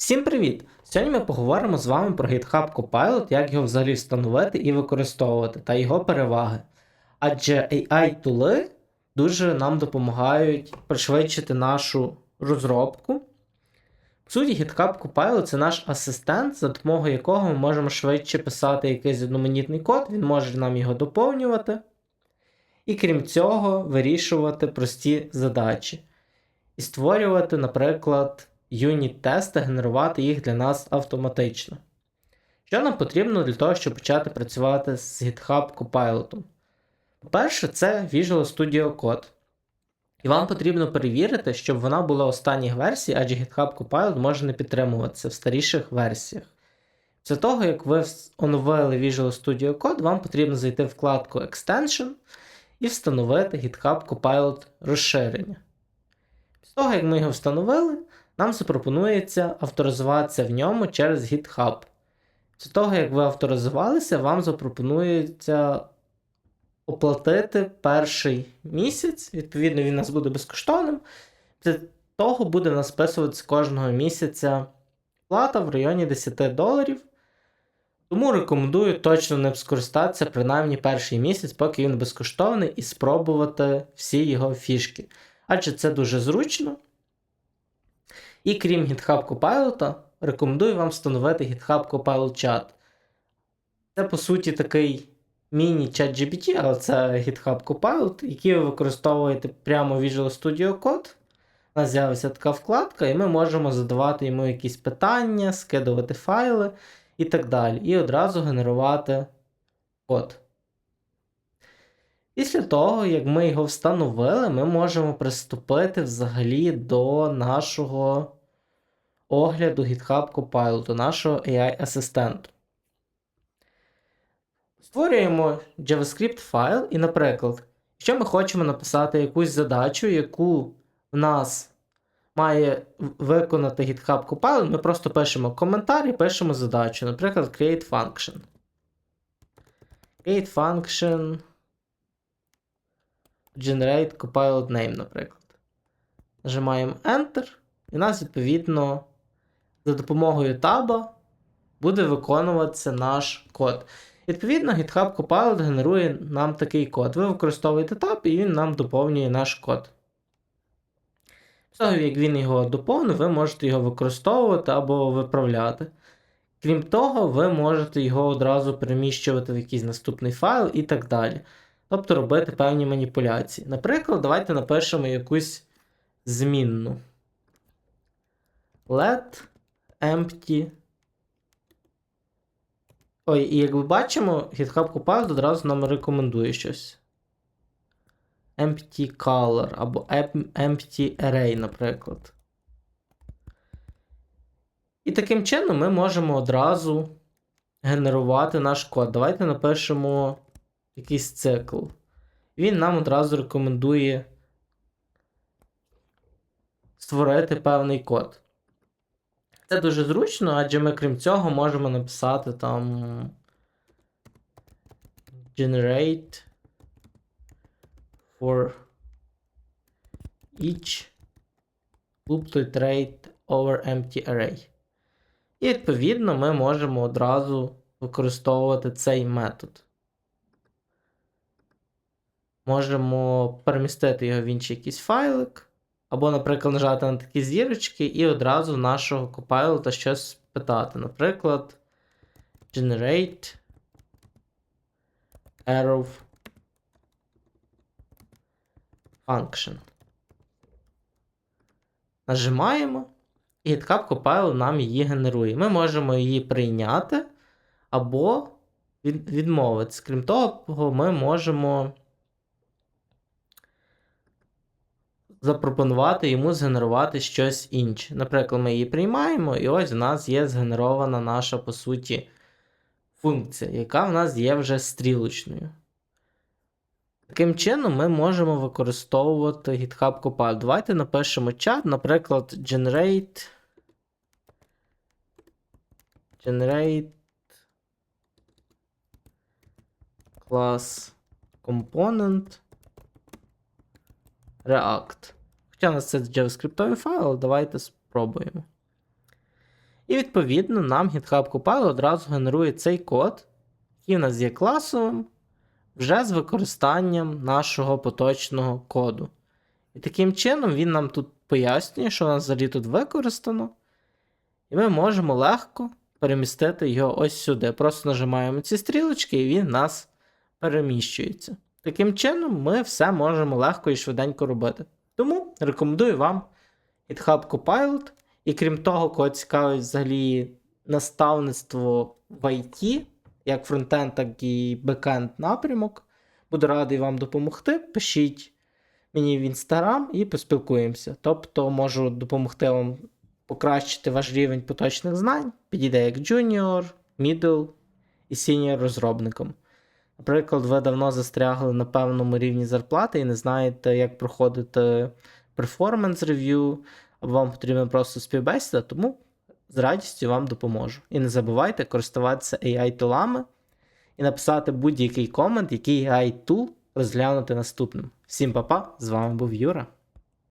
Всім привіт! Сьогодні ми поговоримо з вами про GitHub Copilot, як його взагалі встановити і використовувати, та його переваги. Адже AI-тули дуже нам допомагають пришвидшити нашу розробку. В суті, GitHub Copilot це наш асистент, за допомогою якого ми можемо швидше писати якийсь одноманітний код, він може нам його доповнювати. І крім цього, вирішувати прості задачі. І створювати, наприклад, юніт-тести, генерувати їх для нас автоматично. Що нам потрібно для того, щоб почати працювати з GitHub Copilot? По-перше, це Visual Studio Code. І вам потрібно перевірити, щоб вона була останніх версій, адже GitHub Copilot може не підтримуватися в старіших версіях. Після того, як ви оновили Visual Studio Code, вам потрібно зайти в вкладку Extension і встановити GitHub Copilot розширення. Після того, як ми його встановили, нам запропонується авторизуватися в ньому через GitHub. Після того, як ви авторизувалися, вам запропонується оплатити перший місяць. Відповідно, він у нас буде безкоштовним. Після того буде нас списуватися кожного місяця плата в районі 10 доларів. Тому рекомендую точно не скористатися принаймні перший місяць, поки він безкоштовний, і спробувати всі його фішки. Адже це дуже зручно. І крім GitHub Copilot, рекомендую вам встановити GitHub Copilot Chat. Це, по суті, такий міні-чат GPT, але це GitHub Copilot, який ви використовуєте прямо в Visual Studio Code. У нас з'явиться така вкладка, і ми можемо задавати йому якісь питання, скидувати файли і так далі. І одразу генерувати код. Після того, як ми його встановили, ми можемо приступити взагалі до нашого огляду GitHub Copilot, нашого AI-асистенту. Створюємо JavaScript файл, і, наприклад, якщо ми хочемо написати якусь задачу, яку в нас має виконати GitHub Copilot, ми просто пишемо коментар і пишемо задачу. Наприклад, create function. Create function. Generate Copilot Name, наприклад. Нажимаємо Enter, і у нас, відповідно, за допомогою таба буде виконуватися наш код. Відповідно, GitHub Copilot генерує нам такий код. Ви використовуєте таб, і він нам доповнює наш код. Після того, як він його доповнив, ви можете його використовувати або виправляти. Крім того, ви можете його одразу переміщувати в якийсь наступний файл і так далі. Тобто робити певні маніпуляції. Наприклад, давайте напишемо якусь змінну. Let empty. Ой, і як ви бачимо, GitHub Copilot одразу нам рекомендує щось. Empty color або empty array, наприклад. І таким чином ми можемо одразу генерувати наш код. Давайте напишемо якийсь цикл. Він нам одразу рекомендує створити певний код. Це дуже зручно, адже ми, крім цього, можемо написати там generate for each loop to iterate over empty array. І відповідно ми можемо одразу використовувати цей метод. Можемо перемістити його в інший якийсь файлик. Або, наприклад, нажати на такі зірочки і одразу в нашого Copilot щось питати. Наприклад, generate arrow function. Нажимаємо, і GitHub Copilot нам її генерує. Ми можемо її прийняти або від, відмовитися. Крім того, ми можемо. Запропонувати йому згенерувати щось інше. Наприклад, ми її приймаємо, і ось в нас є згенерована наша, по суті, функція, яка в нас є вже стрілочною. Таким чином, ми можемо використовувати GitHub Copilot. Давайте напишемо чат, наприклад, generate. Generate class component. React. Хоча у нас це JavaScript файл, але давайте спробуємо. І відповідно нам GitHub Copilot одразу генерує цей код, який у нас є класовим, вже з використанням нашого поточного коду. І таким чином він нам тут пояснює, що у нас взагалі тут використано. І ми можемо легко перемістити його ось сюди. Просто нажимаємо ці стрілочки, і він в нас переміщується. Таким чином, ми все можемо легко і швиденько робити. Тому рекомендую вам GitHub Copilot. І крім того, кого цікавить взагалі наставництво в IT, як фронтенд, так і бекенд напрямок. Буду радий вам допомогти. Пишіть мені в інстаграм і поспілкуємося. Тобто можу допомогти вам покращити ваш рівень поточних знань, підійде як junior, middle і senior розробником. Наприклад, ви давно застрягли на певному рівні зарплати і не знаєте, як проходити перформанс рев'ю, або вам потрібна просто співбесіда, тому з радістю вам допоможу. І не забувайте користуватися AI-тулами і написати будь-який комент, який AI-тул розглянути наступним. Всім па-па, з вами був Юра.